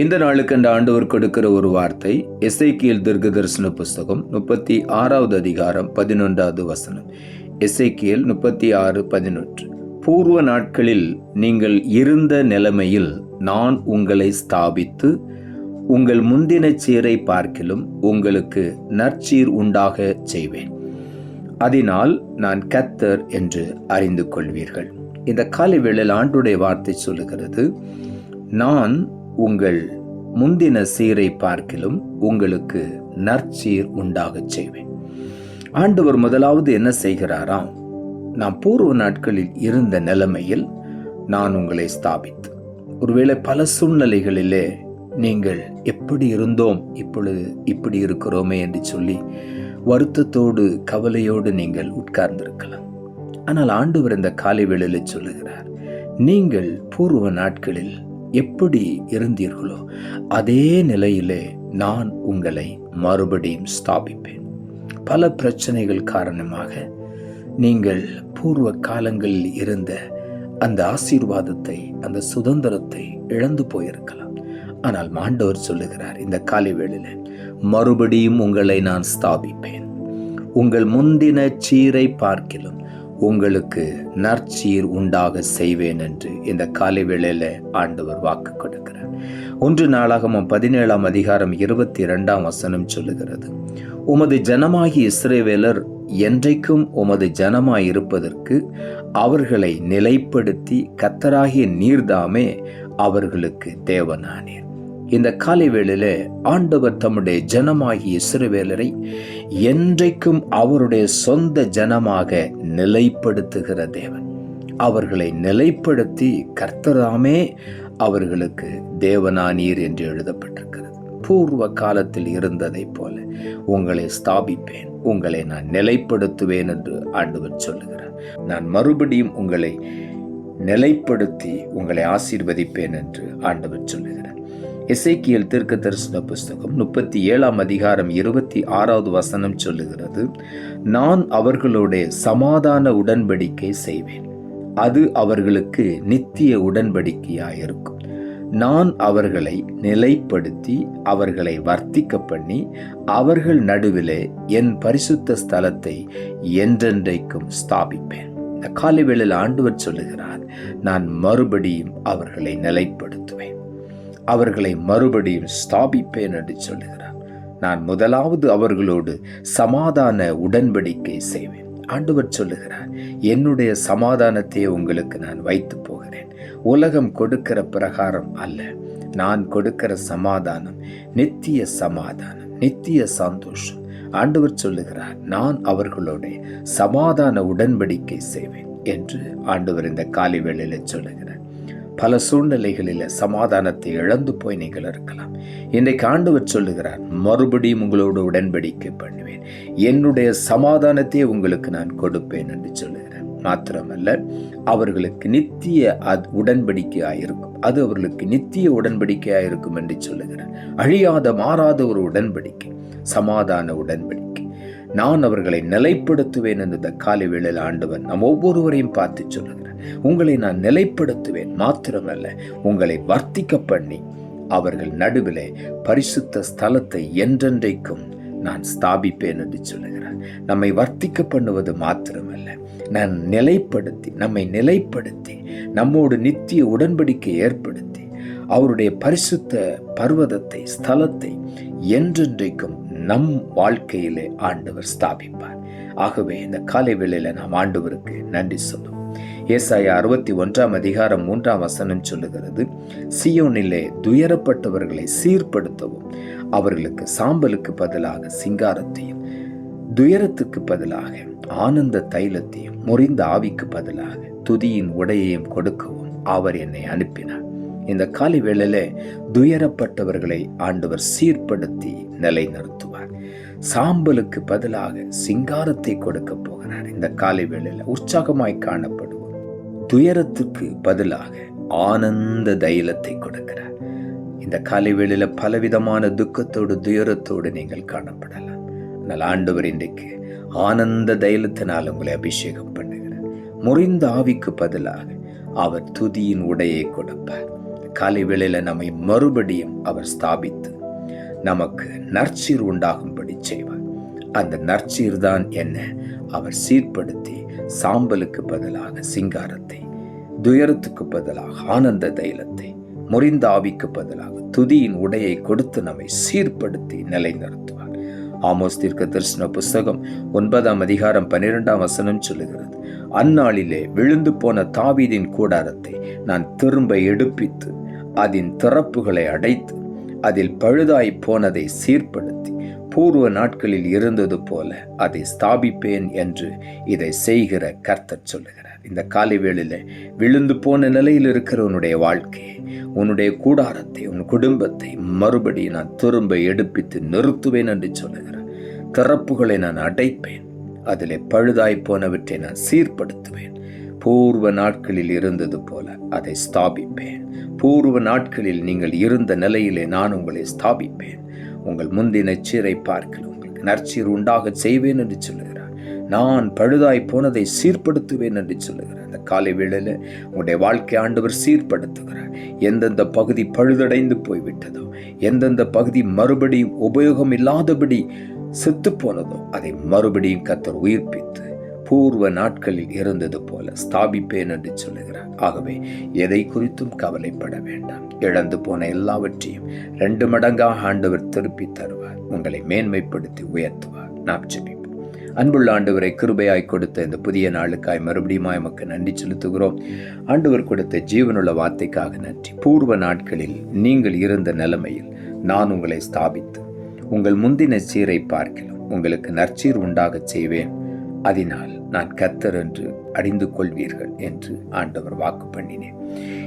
இந்த நாளுக்கு அந்த ஆண்டவர் கொடுக்கிற ஒரு வார்த்தை எஸ்ஐக்கியல் தீர்க்க தரிசன புஸ்தகம் முப்பத்தி ஆறாவது அதிகாரம் பதினொன்றாவது வசனம். எஸ்ஐக்கியல் முப்பத்தி ஆறு பதினொன்று. பூர்வ நாட்களில் நீங்கள் இருந்த நிலைமையில் நான் உங்களை ஸ்தாபித்து உங்கள் முந்தின சீரை பார்க்கிலும் உங்களுக்கு நற்சீர் உண்டாக செய்வேன். அதனால் நான் கத்தர் என்று அறிந்து கொள்வீர்கள். இந்த காலை வேளையில் ஆண்டுடைய வார்த்தை சொல்லுகிறது நான் உங்கள் முந்தின சீரை பார்க்கிலும் உங்களுக்கு நற்சீர் உண்டாகச் செய்வேன். ஆண்டவர் முதலாவது என்ன செய்கிறாராம்? நாம் பூர்வ நாட்களில் இருந்த நிலைமையில் நான் உங்களை ஸ்தாபித்து ஒருவேளை பல சூழ்நிலைகளிலே நீங்கள் எப்படி இருந்தோம் இப்பொழுது இப்படி இருக்கிறோமே என்று சொல்லி வருத்தத்தோடு கவலையோடு நீங்கள் உட்கார்ந்திருக்கலாம். ஆனால் ஆண்டவர் இந்த காலை வேளையில் சொல்லுகிறார் நீங்கள் பூர்வ நாட்களில் எப்படி இருந்தீர்களோ அதே நிலையிலே நான் உங்களை மறுபடியும் ஸ்தாபிப்பேன். பல பிரச்சனைகள் காரணமாக நீங்கள் பூர்வ காலங்களில் இருந்த அந்த ஆசீர்வாதத்தை அந்த சுதந்திரத்தை இழந்து போயிருக்கலாம். ஆனால் மாண்டவர் சொல்லுகிறார் இந்த காலை வேளையில மறுபடியும் உங்களை நான் ஸ்தாபிப்பேன். உங்கள் முந்தின சீரை பார்க்கிலும் உங்களுக்கு நற்சீர் உண்டாக செய்வேன் என்று இந்த காலை வேளையில் ஆண்டவர் வாக்கு கொடுக்கிறார். ஒன்று நாளாகமும் பதினேழாம் அதிகாரம் இருபத்தி இரண்டாம் வசனம் சொல்லுகிறது. உமது ஜனமாகி இஸ்ரேவேலர் என்றைக்கும் உமது ஜனமாய் இருப்பதற்கு அவர்களை நிலைப்படுத்தி கத்தராகிய நீர்தாமே அவர்களுக்கு தேவனானீர். இந்த காலை வேளையில ஆண்டவர் தம்முடைய ஜனமாகிய சிறுவேலரை என்றைக்கும் அவருடைய சொந்த ஜனமாக நிலைப்படுத்துகிற தேவன். அவர்களை நிலைப்படுத்தி கர்த்தராமே அவர்களுக்கு தேவனானீர் என்று எழுதப்பட்டிருக்கிறது. பூர்வ காலத்தில் இருந்ததைப் போல உங்களை ஸ்தாபிப்பேன் உங்களை நான் நிலைப்படுத்துவேன் என்று ஆண்டவர் சொல்லுகிறார். நான் மறுபடியும் உங்களை நிலைப்படுத்தி உங்களை ஆசீர்வதிப்பேன் என்று ஆண்டவர் சொல்லுகிறார். எசைக்கியல் தீர்க்க தரிசன புஸ்தகம் முப்பத்தி ஏழாம் அதிகாரம் இருபத்தி ஆறாவது வசனம் சொல்லுகிறது நான் அவர்களுடைய சமாதான உடன்படிக்கை செய்வேன். அது அவர்களுக்கு நித்திய உடன்படிக்கையாயிருக்கும். நான் அவர்களை நிலைப்படுத்தி அவர்களை வர்த்திக்க பண்ணி அவர்கள் நடுவிலே என் பரிசுத்த ஸ்தலத்தை என்றென்றைக்கும் ஸ்தாபிப்பேன். இந்த காலை வேளையில் ஆண்டவர் சொல்லுகிறார் நான் மறுபடியும் அவர்களை நிலைப்படுத்துவேன். அவர்களை மறுபடியும் ஸ்தாபிப்பேன் என்று சொல்லுகிறார். நான் முதலாவது அவர்களோடு சமாதான உடன்படிக்கை செய்வேன். ஆண்டவர் சொல்லுகிறார் என்னுடைய சமாதானத்தை உங்களுக்கு நான் வைத்து போகிறேன். உலகம் கொடுக்கிற பிரகாரம் அல்ல. நான் கொடுக்கிற சமாதானம் நித்திய சமாதானம் நித்திய சந்தோஷம். ஆண்டவர் சொல்லுகிறார் நான் அவர்களோட சமாதான உடன்படிக்கை செய்வேன் என்று ஆண்டவர் இந்த காலை வேளையில் சொல்லுகிறார். பல சூழ்நிலைகளில் சமாதானத்தை இழந்து போய் நீங்கள் இருக்கலாம் இன்றைக்கு ஆண்டவர் சொல்லுகிறார் மறுபடியும் உங்களோடு உடன்படிக்கை பண்ணுவேன். என்னுடைய சமாதானத்தை உங்களுக்கு நான் கொடுப்பேன் என்று சொல்லுகிறேன் மாத்திரமல்ல அவர்களுக்கு நித்திய அது உடன்படிக்கையாயிருக்கும். அது அவர்களுக்கு நித்திய உடன்படிக்கையாயிருக்கும் என்று சொல்லுகிறேன் அழியாத மாறாத ஒரு உடன்படிக்கை சமாதான உடன்படிக்கை. நான் அவர்களை நிலைப்படுத்துவேன் என்று இந்த காலை வேளையில் ஆண்டவன் நம் ஒவ்வொருவரையும் பார்த்து சொல்லுகிறேன் உங்களை நான் நிலைப்படுத்துவேன் மாத்திரமல்ல உங்களை வர்த்திக்க பண்ணி அவர்கள் நடுவிலே பரிசுத்த ஸ்தலத்தை என்றென்றைக்கும் நான் ஸ்தாபிப்பேன் என்று சொல்லுகிறார். நம்மை வர்த்திக்க பண்ணுவது மாத்திரமல்ல நான் நிலைப்படுத்தி நம்மை நிலைப்படுத்தி நம்மோடு நித்திய உடன்படிக்கை ஏற்படுத்தி அவருடைய பரிசுத்த பர்வதத்தை ஸ்தலத்தை என்றென்றைக்கும் நம் வாழ்க்கையிலே ஆண்டவர் ஸ்தாபிப்பார். ஆகவே இந்த காலை வேளையில் நாம் ஆண்டவருக்கு நன்றி சொல்லுவோம். ஏசாயா அறுபத்தி ஒன்றாம் அதிகாரம் மூன்றாம் வசனம் சொல்லுகிறது சியோனிலே துயரப்பட்டவர்களை சீர்படுத்தவும் அவர்களுக்கு சாம்பலுக்கு பதிலாக சிங்காரத்தையும் துயரத்துக்கு பதிலாக ஆனந்த தைலத்தையும் முறிந்த ஆவிக்கு பதிலாக துதியின் உடையையும் கொடுக்கவும் அவர் என்னை அனுப்பினார். இந்த காலை வேளையில துயரப்பட்டவர்களை ஆண்டவர் சீர்படுத்தி நிலைநிறுத்துவார். சாம்பலுக்கு பதிலாக சிங்காரத்தை கொடுக்க போகிறார். இந்த காலை வேளையில உற்சாகமாய் காணப்படும் துயரத்துக்கு பதிலாக ஆனந்த தைலத்தை கொடுக்கிறார். இந்த காலை வேளையில் பலவிதமான துக்கத்தோடு துயரத்தோடு நீங்கள் காணப்படலாம். ஆனால் ஆண்டவர் இன்றைக்கு ஆனந்த தைலத்தினால் உங்களை அபிஷேகம் பண்ணுகிறார். முறிந்த ஆவிக்கு பதிலாக அவர் துதியின் உடையை கொடுப்பார். காலை வேளையில் நம்மை மறுபடியும் அவர் ஸ்தாபித்து நமக்கு நற்சீர் உண்டாகும்படி செய்வார். அந்த நற்சீர் தான் என்ன? அவர் சீர்படுத்தி சாம்பலுக்கு பதிலாக சிங்காரத்தை துயரத்துக்கு பதிலாக ஆனந்த தைலத்தை முறிந்த ஆவிக்கு பதிலாக துதியின் உடையை கொடுத்து நம்மை சீர்படுத்தி நிலைநிறுத்துவார். ஆமோஸ் தீர்க்க தரிசன புஸ்தகம் ஒன்பதாம் அதிகாரம் பன்னிரெண்டாம் வசனம் சொல்லுகிறது அந்நாளிலே விழுந்து போன தாவீதின் கூடாரத்தை நான் திரும்ப எடுப்பித்து அதன் திறப்புகளை அடைத்து அதில் பழுதாய் போனதை சீர்படுத்தி பூர்வ நாட்களில் இருந்தது போல அதை ஸ்தாபிப்பேன் என்று இதை செய்கிற கர்த்தர் சொல்லுகிறார். இந்த காலை வேளையில விழுந்து போன நிலையில் இருக்கிற உன்னுடைய வாழ்க்கையை உன்னுடைய கூடாரத்தை உன் குடும்பத்தை மறுபடியும் நான் திரும்ப எடுப்பித்து நிறுத்துவேன் என்று சொல்லுகிறார். திறப்புகளை நான் அடைப்பேன் அதிலே பழுதாய் போனவற்றை நான் சீர்படுத்துவேன். பூர்வ நாட்களில் இருந்தது போல அதை ஸ்தாபிப்பேன். பூர்வ நாட்களில் நீங்கள் இருந்த நிலையிலே நான் உங்களை ஸ்தாபிப்பேன். உங்கள் முந்தின சீரை பார்க்கல. உங்களுக்கு நற்சீர் உண்டாக செய்வேன் என்று சொல்லுகிறார். நான் பழுதாய் போனதை சீர்படுத்துவேன் என்று சொல்லுகிறார். அந்த காலை வேளையில் உங்களுடைய வாழ்க்கை ஆண்டவர் சீர்படுத்துகிறார். எந்தெந்த பகுதி பழுதடைந்து போய்விட்டதோ எந்தெந்த பகுதி மறுபடியும் உபயோகம் இல்லாதபடி செத்து போனதோ அதை மறுபடியும் கத்தர் உயிர்ப்பித்து பூர்வ நாட்களில் இருந்தது போல ஸ்தாபிப்பேன் என்று சொல்லுகிறார். ஆகவே எதை குறித்தும் கவலைப்பட வேண்டாம். இழந்து போன எல்லாவற்றையும் ரெண்டு மடங்காக ஆண்டவர் திருப்பி தருவார். உங்களை மேன்மைப்படுத்தி உயர்த்துவார். நாம் ஜெபிப்போம். அன்புள்ள ஆண்டவரை கிருபையாய் கொடுத்த இந்த புதிய நாளுக்காய் மறுபடியும் எமக்கு நன்றி செலுத்துகிறோம். ஆண்டவர் கொடுத்த ஜீவனுள்ள வார்த்தைக்காக நன்றி. பூர்வ நாட்களில் நீங்கள் இருந்த நிலைமையில் நான் உங்களை ஸ்தாபித்து உங்கள் முந்தின சீரை பார்க்கலாம் உங்களுக்கு நற்சீர் உண்டாகச் செய்வேன். அதனால் நான் கத்தர் என்று அறிந்து கொள்வீர்கள் என்று ஆண்டவர் வாக்கு பண்ணினேன்.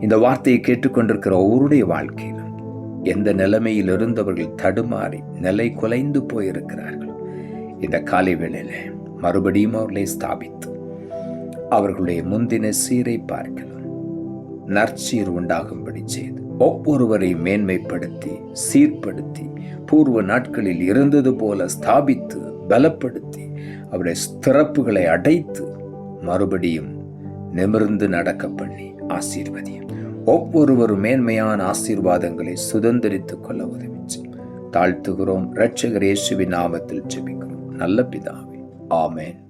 இந்த வார்த்தையை கேட்டுக்கொண்டிருக்கிற ஒவ்வொருடைய வாழ்க்கையிலும் எந்த நிலைமையில் இருந்தவர்கள் தடுமாறி நிலை குலைந்து போயிருக்கிறார்கள். இந்த காலை வேளையில் மறுபடியும் அவர்களை ஸ்தாபித்து அவர்களுடைய முந்தின சீரை பார்க்கலாம். நற்சீர் உண்டாகும்படி செய்து ஒவ்வொருவரை மேன்மைப்படுத்தி சீர்படுத்தி பூர்வ நாட்களில் இருந்தது போல ஸ்தாபித்து பலப்படுத்தி அவருடைய ஸ்திறப்புகளை அடைத்து மறுபடியும் நிமிர்ந்து நடக்க பண்ணி ஆசீர்வதியும். ஒவ்வொருவரும் மேன்மையான ஆசீர்வாதங்களை சுதந்திரித்துக் கொள்ள உதவிச்சு. தாழ்த்துகிறோம். இரட்சகர் இயேசுவின் நாமத்தில் ஜெபிக்கிறோம். நல்ல பிதாவே. ஆமேன்.